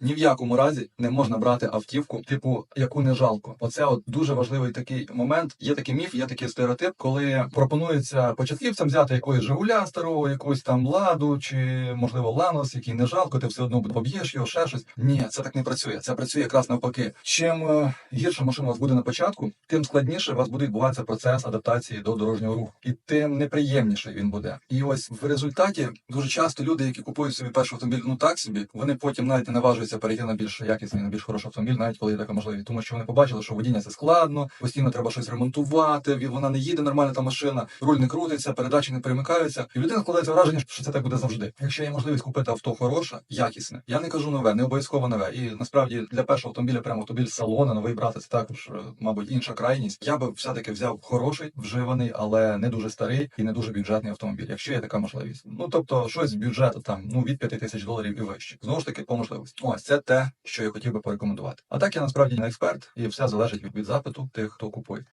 Ні в якому разі не можна брати автівку, типу, яку не жалко. Оце от дуже важливий такий момент. Є такий міф, є такий стереотип, коли пропонується початківцям взяти якогось Жигуля старого, якусь там ладу чи можливо ланос, який не жалко, ти все одно поб'єш його, ще щось. Ні, це так не працює. Це працює якраз навпаки. Чим е, гірша машина у вас буде на початку, тим складніше у вас буде відбуватися процес адаптації до дорожнього руху, і тим неприємніший він буде. І ось в результаті дуже часто люди, які купують собі перший автомобіль, ну так собі, вони потім навіть не наважуються перейти на більш якісний, на більш хороший автомобіль, навіть коли є така можливість, тому що вони побачили, що водіння це складно, постійно треба щось ремонтувати. Вона не їде нормально та машина, руль не крутиться, передачі не перемикаються. І людина складається враження, що це так буде завжди. Якщо є можливість купити авто хороше, якісне, я не кажу нове, не обов'язково нове. І насправді для першого автомобіля прямо автомобіль салона, новий брати, це також, е, мабуть, інша крайність. Я би все-таки взяв хороший, вживаний, але не дуже старий і не дуже бюджетний автомобіль, якщо є така можливість. Ну тобто, щось з бюджету там ну від 5 тисяч доларів і вище. Знову ж таки, по можливості. Ось це те, що я хотів би порекомендувати. А так я насправді не експерт, і все залежить від, запиту тих, хто купує.